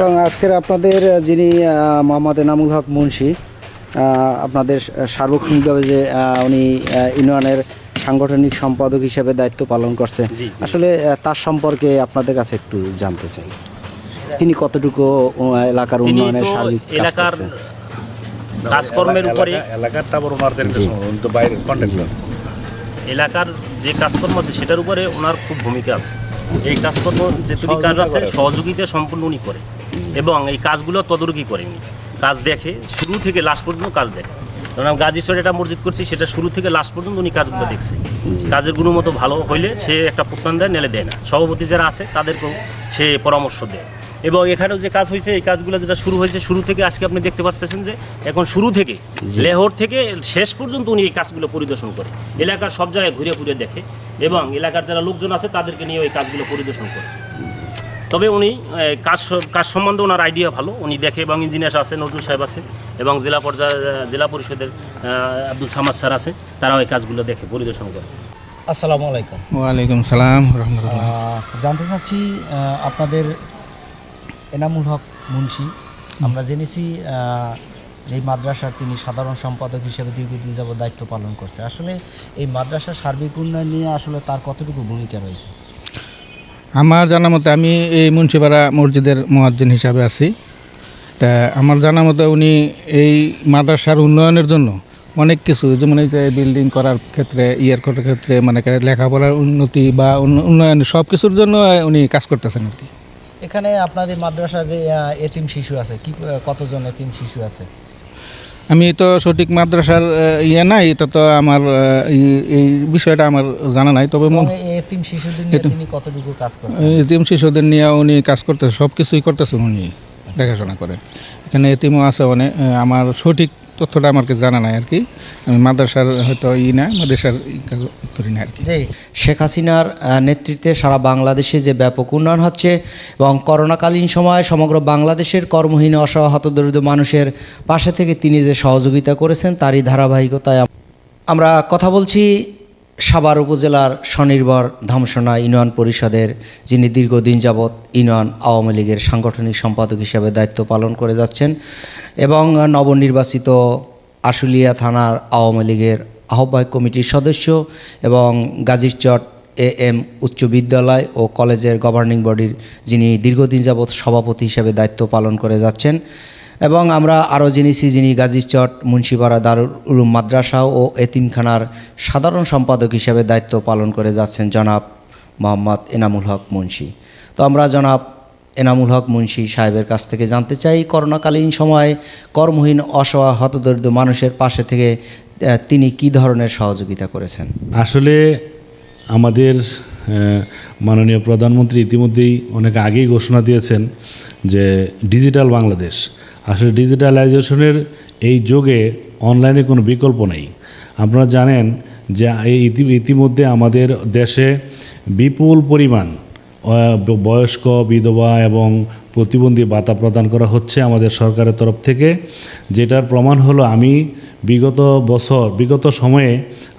এবং আজকের আপনাদের যিনি মোহাম্মদ এনামুল হক মুন্সি আপনাদের সার্বক্ষণিকভাবে যে উনি ইউনিয়নের সাংগঠনিক সম্পাদক হিসেবে দায়িত্ব পালন করছে আসলে তার সম্পর্কে আপনাদের কাছে একটু জানতে চাই। তিনি কতটুকু এলাকার উন্নয়নের সার্বিক এলাকার কাজকর্মের উপরে এলাকারটা আবার ওনাদের তো বাইরে কন্ট্যাক্ট এলাকার যে কাজকর্ম আছে সেটার উপরে ওনার খুব ভূমিকা আছে। এই কাজকর্ম যেটুকু কাজ আছে সহযোগিতা সম্পূর্ণ উনি করে। এবং এই কাজগুলো তদারকি করেনি। কাজ দেখে শুরু থেকে লাস্ট পর্যন্ত কাজ দেখে। কারণ আমি গাজীশ্বরে একটা মসজিদ করছি সেটা শুরু থেকে লাস্ট পর্যন্ত উনি কাজগুলো দেখছে। কাজের গুণমত ভালো হইলে সে একটা প্রত্যান দেয় নেলে দেয় না। সভাপতি যারা আছে তাদেরকেও সে পরামর্শ দেয়। এবং এখানেও যে কাজ হয়েছে এই কাজগুলো যেটা শুরু হয়েছে শুরু থেকে আজকে আপনি দেখতে পাচ্ছেন যে এখন শুরু থেকে লেহর থেকে শেষ পর্যন্ত উনি এই কাজগুলো পরিদর্শন করে। এলাকার সব জায়গায় ঘুরে ঘুরে দেখে এবং এলাকার যারা লোকজন আছে তাদেরকে নিয়ে ওই কাজগুলো পরিদর্শন করে। তবে উনি কাজ কাজ সম্বন্ধে ওনার আইডিয়া ভালো। উনি দেখে এবং ইঞ্জিনিয়ার আছে নজরুল সাহেব আছে এবং জেলা পর্যায়ে জেলা পরিষদের আব্দুল সামাদ স্যার আছে তারাও এই কাজগুলো দেখে পরিদর্শন করে। আসসালামু আলাইকুম। ওয়ালাইকুম সালাম রহমতুল্লাহ। জানতে চাচ্ছি আপনাদের এনামুল হক মুন্সি আমরা জেনেছি এই মাদ্রাসার তিনি সাধারণ সম্পাদক হিসেবে দীর্ঘদিন যাবত দায়িত্ব পালন করছে। আসলে এই মাদ্রাসার সার্বিক উন্নয়ন নিয়ে আসলে তার কতটুকু ভূমিকা রয়েছে? আমার জানা মতে আমি এই মুন্সিপাড়া মসজিদের মোয়াজ্জিন হিসাবে আছি। তা আমার জানা মতে উনি এই মাদ্রাসার উন্নয়নের জন্য অনেক কিছু, যেমন এই যে বিল্ডিং করার ক্ষেত্রে, ইয়ার করার ক্ষেত্রে মানে লেখাপড়ার উন্নতি বা উন্ন- উন্নয়ন সব কিছুর জন্য উনি কাজ করতেছেন আর কি। এখানে আপনাদের মাদ্রাসা যে এতিম শিশু আছে, কি, কতজন এতিম শিশু আছে? আমি তো সঠিক মাদ্রাসার ইয়ে নাই এটা তো আমার এই- বিষয়টা আমার জানা নাই তবে মন- এতিম শিশুদের নিয়ে তিনি কতটুকু কাজ করছেন? এতিম শিশুদের নিয়ে উনি কাজ করতেছে সব কিছুই করতেছেন উনি দেখাশোনা করে। এখানে এতিমও আছে অনেক আমার সঠিক তথ্যটা আমার জানা নাই আর কি। আমি মাদ্রাসার হয়তো ই না মাদ্রাসার করি না আর কি। শেখ হাসিনার নেতৃত্বে সারা বাংলাদেশে যে ব্যাপক উন্নয়ন হচ্ছে এবং করোনাকালীন সময়ে সমগ্র বাংলাদেশের কর্মহীন অসহায় দরিদ্র মানুষের পাশে থেকে তিনি যে সহযোগিতা করেছেন, তারই ধারাবাহিকতায় আমরা কথা বলছি সাভার উপজেলার স্বনির্ভর ধামসোনা ইউনিয়ন পরিষদের যিনি দীর্ঘদিন যাবৎ ইউনিয়ন আওয়ামী লীগের সাংগঠনিক সম্পাদক হিসেবে দায়িত্ব পালন করে যাচ্ছেন এবং নবনির্বাচিত আশুলিয়া থানার আওয়ামী লীগের আহ্বায়ক কমিটির সদস্য এবং গাজীরচট এ এম উচ্চ বিদ্যালয় ও কলেজের গভর্নিং বডির যিনি দীর্ঘদিন যাবৎ সভাপতি হিসেবে দায়িত্ব পালন করে যাচ্ছেন। এবং আমরা আরও জেনেছি যিনি গাজীরচট মুন্সিপাড়া দারুল উলুম মাদ্রাসা ও এতিমখানার সাধারণ সম্পাদক হিসেবে দায়িত্ব পালন করে যাচ্ছেন জনাব মোহাম্মদ এনামুল হক মুন্সি। তো আমরা জনাব এনামুল হক মুন্সি সাহেবের কাছ থেকে জানতে চাই, করোনাকালীন সময়ে কর্মহীন, অসহায়, হতদরিদ্র মানুষের পাশে থেকে তিনি কি ধরনের সহযোগিতা করেছেন? আসলে আমাদের মাননীয় প্রধানমন্ত্রী ইতিমধ্যেই অনেক আগেই ঘোষণা দিয়েছেন যে ডিজিটাল বাংলাদেশ আসলে ডিজিটালাইজেশনের এই যুগে অনলাইনে কোনো বিকল্প নেই। আপনারা জানেন যে ইতিমধ্যে আমাদের দেশে বিপুল পরিমাণ বয়স্ক, বিধবা এবং প্রতিবন্ধী ভাতা প্রদান করা হচ্ছে আমাদের সরকারের তরফ থেকে, যেটার প্রমাণ হলো আমি বিগত বছর, বিগত সময়ে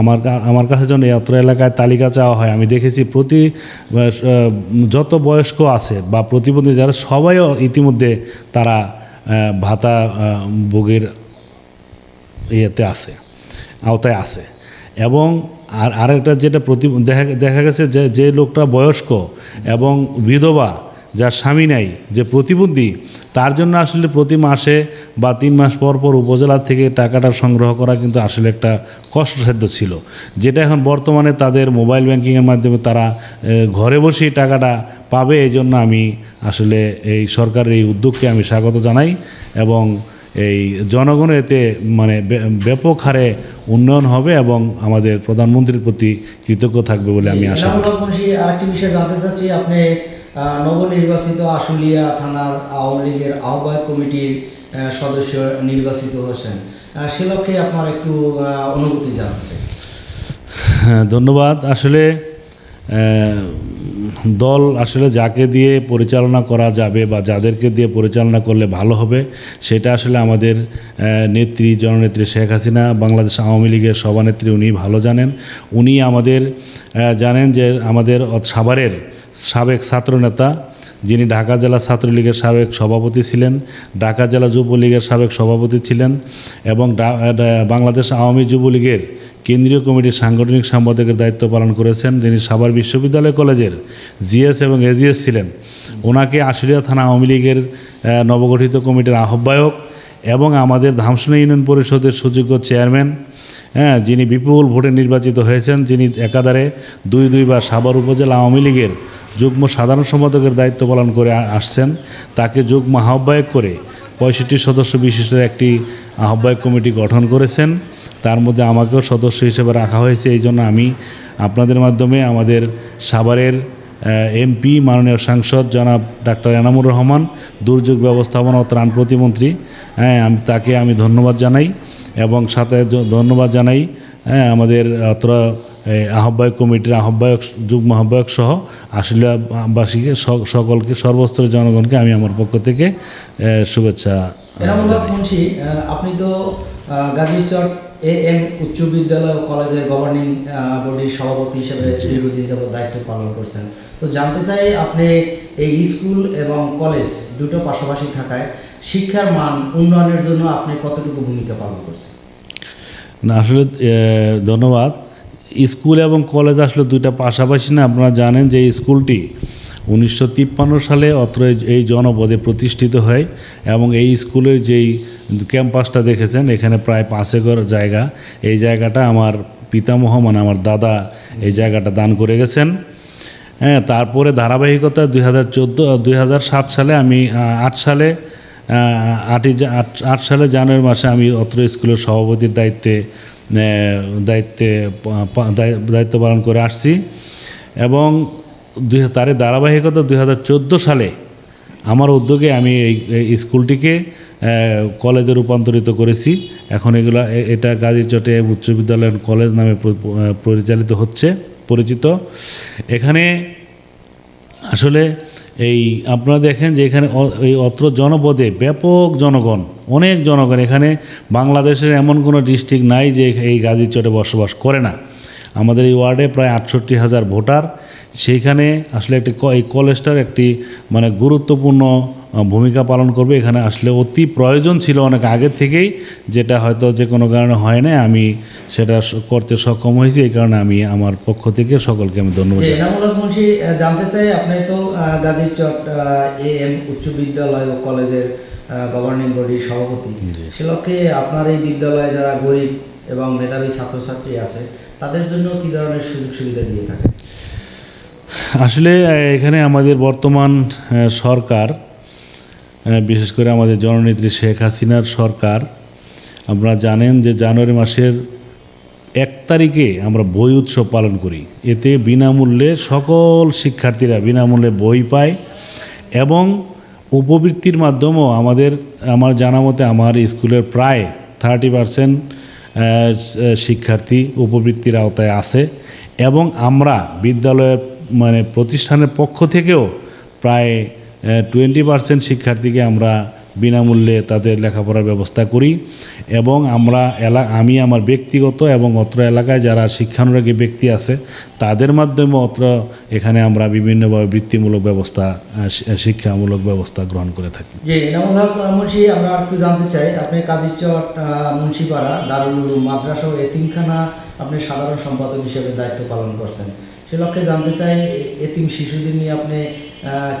আমার আমার কাছে যখন অত্র এলাকায় তালিকা চাওয়া হয়, আমি দেখেছি প্রতি যত বয়স্ক আছে বা প্রতিবন্ধী যারা সবাইও ইতিমধ্যে তারা ভাতা ভোগের ইয়েতে আছে, আওতায় আছে। এবং আর, আরেকটা যেটা প্রতি দেখা দেখা গেছে যে যে লোকটা বয়স্ক এবং বিধবা যার স্বামী নাই, যে প্রতিবন্ধী, তার জন্য আসলে প্রতি মাসে বা তিন মাস পর পর উপজেলা থেকে টাকাটা সংগ্রহ করা কিন্তু আসলে একটা কষ্টসাধ্য ছিল। যেটা এখন বর্তমানে তাদের মোবাইল ব্যাংকিংয়ের মাধ্যমে তারা ঘরে বসেই টাকাটা পাবে এই জন্য আমি আসলে এই সরকারের এই উদ্যোগকে আমি স্বাগত জানাই এবং এই জনগণ এতে মানে ব্যাপক হারে উন্নয়ন হবে এবং আমাদের প্রধানমন্ত্রীর প্রতি কৃতজ্ঞ থাকবে বলে আমি আশা করি। আরেকটি জানতে চাচ্ছি, আপনি নবনির্বাচিত আশুলিয়া থানার আওয়ামী লীগের আহ্বায়ক কমিটির সদস্য নির্বাচিত হয়েছেন। সে লক্ষ্যে আপনার একটু অনুভূতি চাই। হ্যাঁ, ধন্যবাদ। আসলে দল আসলে যাকে দিয়ে পরিচালনা করা যাবে বা যাদেরকে দিয়ে পরিচালনা করলে ভালো হবে সেটা আসলে আমাদের নেত্রী জননেত্রী শেখ হাসিনা বাংলাদেশ আওয়ামী লীগের সভানেত্রী উনি ভালো জানেন। উনি আমাদের জানেন যে আমাদের সাভারের সাবেক ছাত্রনেতা যিনি ঢাকা জেলা ছাত্রলীগের সাবেক সভাপতি ছিলেন, ঢাকা জেলা যুবলীগের সাবেক সভাপতি ছিলেন এবং বাংলাদেশ আওয়ামী যুবলীগের কেন্দ্রীয় কমিটির সাংগঠনিক সম্পাদকের দায়িত্ব পালন করেছেন, যিনি সাভার বিশ্ববিদ্যালয় কলেজের জিএস এবং এজিএস ছিলেন। ওনাকে আশুলিয়া থানা আওয়ামী লীগের নবগঠিত কমিটির আহ্বায়ক এবং আমাদের ধামসুনা ইউনিয়ন পরিষদের সুযোগ্য চেয়ারম্যান হ্যাঁ যিনি বিপুল ভোটে নির্বাচিত হয়েছেন, যিনি একাধারে দুই দুইবার সাভার উপজেলা আওয়ামী লীগের যুগ্ম সাধারণ সম্পাদকের দায়িত্ব পালন করে আসছেন। তাকে যুগ্ম আহ্বায়ক করে পঁয়ষট্টি সদস্য বিশিষ্ট একটি আহ্বায়ক কমিটি গঠন করেছেন। তার মধ্যে আমাকেও সদস্য হিসেবে রাখা হয়েছে। এই জন্য আমি আপনাদের মাধ্যমে আমাদের সাভারের এমপি, মাননীয় সাংসদ জনাব ডাক্তার এনামুর রহমান, দুর্যোগ ব্যবস্থাপনা ও ত্রাণ প্রতিমন্ত্রী হ্যাঁ আমি তাকে আমি ধন্যবাদ জানাই এবং সাথে ধন্যবাদ জানাই হ্যাঁ আমাদের অত্র আহ্বায়ক কমিটির আহ্বায়ক যুগ্ম আহ্বায়ক সহ আশুলিয়াবাসীকে সকলকে সর্বস্তরের জনগণকে আমি আমার পক্ষ থেকে শুভেচ্ছা আপনি তো গাজীচর এ এম উচ্চ বিদ্যালয় কলেজের গভর্নিং বডির সভাপতি হিসেবে দীর্ঘদিন যাবত দায়িত্ব পালন করছেন। তো জানতে চাই আপনি এই স্কুল এবং কলেজ দুটো পাশাপাশি থাকায় শিক্ষার মান উন্নয়নের জন্য আপনি কতটুকু ভূমিকা পালন করছেন? না আসলে ধন্যবাদ। স্কুল এবং কলেজ আসলে দুইটা পাশাপাশি না, আপনারা জানেন যে স্কুলটি উনিশশো তিপ্পান্ন সালে অত্র এই- জনপদে প্রতিষ্ঠিত হয় এবং এই স্কুলের যেই ক্যাম্পাসটা দেখেছেন, এখানে প্রায় পাঁচ একর জায়গা। এই জায়গাটা আমার পিতামহ মানে আমার দাদা এই জায়গাটা দান করে গেছেন। হ্যাঁ তারপরে ধারাবাহিকতা দুই হাজার চোদ্দ সাত সালে আমি আট সালে আটই আট সালে জানুয়ারি মাসে আমি অত্র স্কুলের সভাপতির দায়িত্বে দায়িত্বে দায়িত্ব পালন করে আসছি। এবং দুই তার ধারাবাহিকতা দুই হাজার চোদ্দ সালে আমার উদ্যোগে আমি এই স্কুলটিকে কলেজে রূপান্তরিত করেছি। এখন এগুলো এটা গাজীচটে উচ্চ বিদ্যালয় কলেজ নামে পরিচালিত হচ্ছে, পরিচিত। এখানে আসলে এই আপনারা দেখেন যে এখানে এই অত্র জনপদে ব্যাপক জনগণ, অনেক জনগণ এখানে। বাংলাদেশের এমন কোনো ডিস্ট্রিক্ট নাই যে এই গাজীর চটে বসবাস করে না। আমাদের এই ওয়ার্ডে প্রায় আটষট্টি হাজার ভোটার। সেইখানে আসলে একটি এই কলেজটার একটি মানে গুরুত্বপূর্ণ ভূমিকা পালন করবে এখানে আসলে অতি প্রয়োজন ছিল অনেক আগের থেকেই যেটা হয়তো যে কোনো কারণে হয় না আমি সেটা করতে সক্ষম হয়েছি এই কারণে আমি আমার পক্ষ থেকে সকলকে আমি ধন্যবাদ মুন্সি জানতে চাই আপনি তো গাজীচর এ এম উচ্চ বিদ্যালয় ও কলেজের গভর্নিং বডির সভাপতি। সে লক্ষ্যে আপনার এই বিদ্যালয়ে যারা গরিব এবং মেধাবী ছাত্রছাত্রী আছে তাদের জন্য কি ধরনের সুযোগ সুবিধা দিয়ে থাকে? আসলে এখানে আমাদের বর্তমান সরকার বিশেষ করে আমাদের জননেত্রী শেখ হাসিনার সরকার আপনারা জানেন যে জানুয়ারি মাসের এক তারিখে আমরা বই উৎসব পালন করি। এতে বিনামূল্যে সকল শিক্ষার্থীরা বিনামূল্যে বই পায় এবং উপবৃত্তির মাধ্যমেও আমাদের, আমার জানা মতে আমার স্কুলের প্রায় থার্টি পারসেন্ট শিক্ষার্থী উপবৃত্তির আওতায় আছে এবং আমরা বিদ্যালয়ের মানে প্রতিষ্ঠানের পক্ষ থেকেও প্রায় টোয়েন্টি পার্সেন্ট শিক্ষার্থীকে আমরা বিনামূল্যে তাদের লেখাপড়ার ব্যবস্থা করি এবং আমরা এলা, আমি আমার ব্যক্তিগত এবং অত্র এলাকায় যারা শিক্ষানুরাগী ব্যক্তি আছে, তাদের মাধ্যমে অত্র এখানে আমরা বিভিন্নভাবে বৃত্তিমূলক ব্যবস্থা শিক্ষামূলক ব্যবস্থা গ্রহণ করে থাকি। যে এনামুল হক মুন্সি, আমরা একটু জানতে চাই, আপনি কাজীচর মুন্সিপাড়া, দারুল মাদ্রাসা ও এতিমখানা আপনি সাধারণ সম্পাদক হিসেবে দায়িত্ব পালন করছেন। সে লক্ষ্যে জানতে চাই এতিম শিশুদের নিয়ে আপনি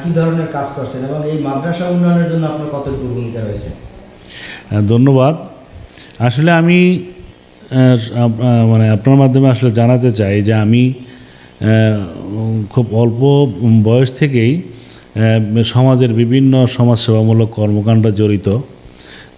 কি ধরনের কাজ করছেন এবং এই মাদ্রাসা উন্নয়নের জন্য আপনার কতটুকু ভূমিকা রয়েছে? ধন্যবাদ। আসলে আমি মানে আপনার মাধ্যমে আসলে জানাতে চাই যে আমি খুব অল্প বয়স থেকেই সমাজের বিভিন্ন সমাজসেবামূলক কর্মকাণ্ডে জড়িত।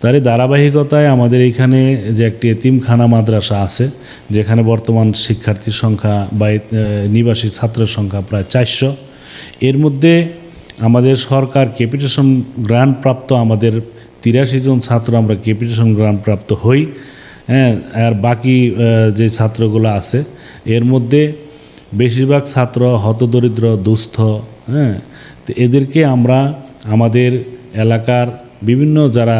তারই ধারাবাহিকতায় আমাদের এইখানে যে একটি এতিমখানা মাদ্রাসা আছে, যেখানে বর্তমান শিক্ষার্থীর সংখ্যা বা নিবাসী ছাত্রের সংখ্যা প্রায় চারশো। এর মধ্যে আমাদের সরকার ক্যাপিটেশন গ্রান্ট প্রাপ্ত আমাদের তিরাশি জন ছাত্র আমরা ক্যাপিটেশন গ্রান্ট প্রাপ্ত হই হ্যাঁ আর বাকি যে ছাত্রগুলো আছে, এর মধ্যে বেশিরভাগ ছাত্র হতদরিদ্র, দুস্থ হ্যাঁ তো এদেরকে আমরা আমাদের এলাকার বিভিন্ন যারা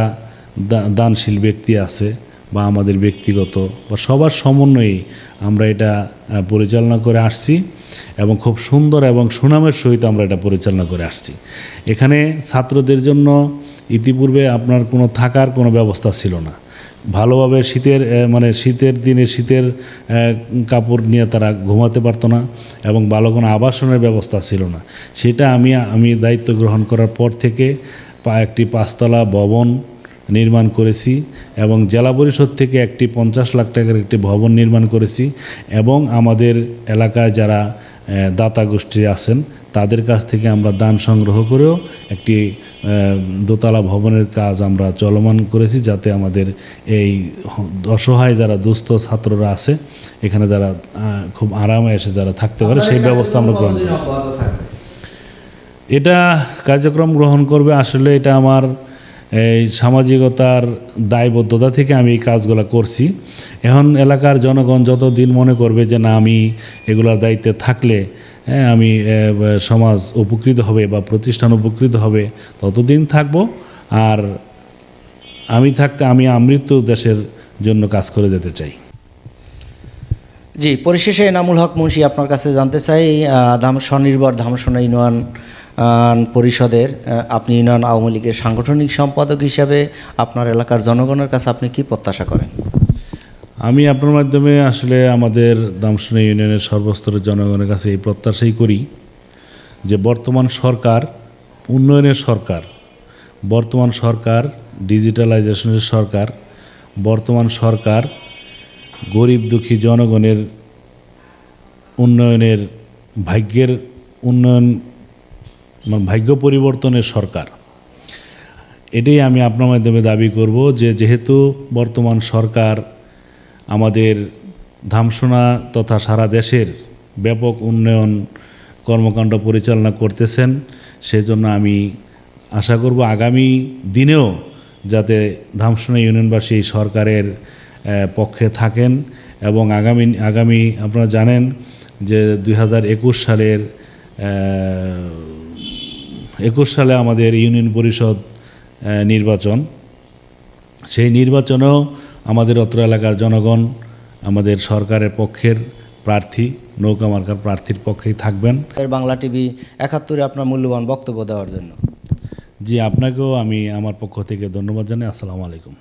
দানশীল ব্যক্তি আছে বা আমাদের ব্যক্তিগত বা সবার সমন্বয়ে আমরা এটা পরিচালনা করে আসছি। এবং খুব সুন্দর এবং সুনামের সহিত আমরা এটা পরিচালনা করে আসছি। এখানে ছাত্রদের জন্য ইতিপূর্বে আপনার কোনো থাকার কোনো ব্যবস্থা ছিল না। ভালোভাবে শীতের মানে শীতের দিনে শীতের কাপড় নিয়ে তারা ঘুমাতে পারতো না এবং ভালো কোনো আবাসনের ব্যবস্থা ছিল না। সেটা আমি আমি দায়িত্ব গ্রহণ করার পর থেকে একটি পাঁচতলা ভবন নির্মাণ করেছি এবং জেলা পরিষদ থেকে একটি পঞ্চাশ লাখ টাকার একটি ভবন নির্মাণ করেছি এবং আমাদের এলাকায় যারা দাতা গোষ্ঠী আছেন তাদের কাছ থেকে আমরা দান সংগ্রহ করেও একটি দোতলা ভবনের কাজ আমরা চলমান করেছি যাতে আমাদের এই অসহায় যারা দুস্থ ছাত্ররা আছে এখানে যারা খুব আরামে এসে যারা থাকতে পারে সেই ব্যবস্থা আমরা গ্রহণ করেছি। এটা কার্যক্রম গ্রহণ করবে আসলে এটা আমার এই সামাজিকতার দায়বদ্ধতা থেকে আমি এই কাজগুলো করছি। এখন এলাকার জনগণ যত দিন মনে করবে যে না, আমি এগুলোর দায়িত্বে থাকলে হ্যাঁ আমি সমাজ উপকৃত হবে বা প্রতিষ্ঠান উপকৃত হবে, ততদিন থাকব। আর আমি থাকতে, আমি আমৃত্যু দেশের জন্য কাজ করে যেতে চাই। জি, পরিশেষে এনামুল হক মুন্সি আপনার কাছে জানতে চাই ধাম স্বনির্ভর ধামসোনা ইউনিয়ন পরিষদের আপনি ইউনিয়ন আওয়ামী লীগের সাংগঠনিক সম্পাদক হিসাবে আপনার এলাকার জনগণের কাছে আপনি কি প্রত্যাশা করেন? আমি আপনার মাধ্যমে আসলে আমাদের দামসুনা ইউনিয়নের সর্বস্তরের জনগণের কাছে এই প্রত্যাশাই করি যে বর্তমান সরকার, উন্নয়নের সরকার, বর্তমান সরকার ডিজিটালাইজেশনের সরকার, বর্তমান সরকার গরিব দুঃখী জনগণের উন্নয়নের, ভাগ্যের উন্নয়ন ভাগ্য পরিবর্তনের সরকার। এটাই আমি আপনার মাধ্যমে দাবি করব যে যেহেতু বর্তমান সরকার আমাদের ধামসোনা তথা সারা দেশের ব্যাপক উন্নয়ন কর্মকাণ্ড পরিচালনা করতেছেন, সেজন্য আমি আশা করব আগামী দিনেও যাতে ধামসোনা ইউনিয়নবাসী সরকারের পক্ষে থাকেন এবং আগামী আগামী আপনারা জানেন যে দু হাজার একুশ সালের একুশ সালে আমাদের ইউনিয়ন পরিষদ নির্বাচন। সেই নির্বাচনেও আমাদের অত্র এলাকার জনগণ আমাদের সরকারের পক্ষের প্রার্থী নৌকা মার্কার প্রার্থীর পক্ষেই থাকবেন। বাংলা টিভি একাত্তরে আপনার মূল্যবান বক্তব্য দেওয়ার জন্য। জি আপনাকেও আমি আমার পক্ষ থেকে ধন্যবাদ জানাই। আসসালামু আলাইকুম।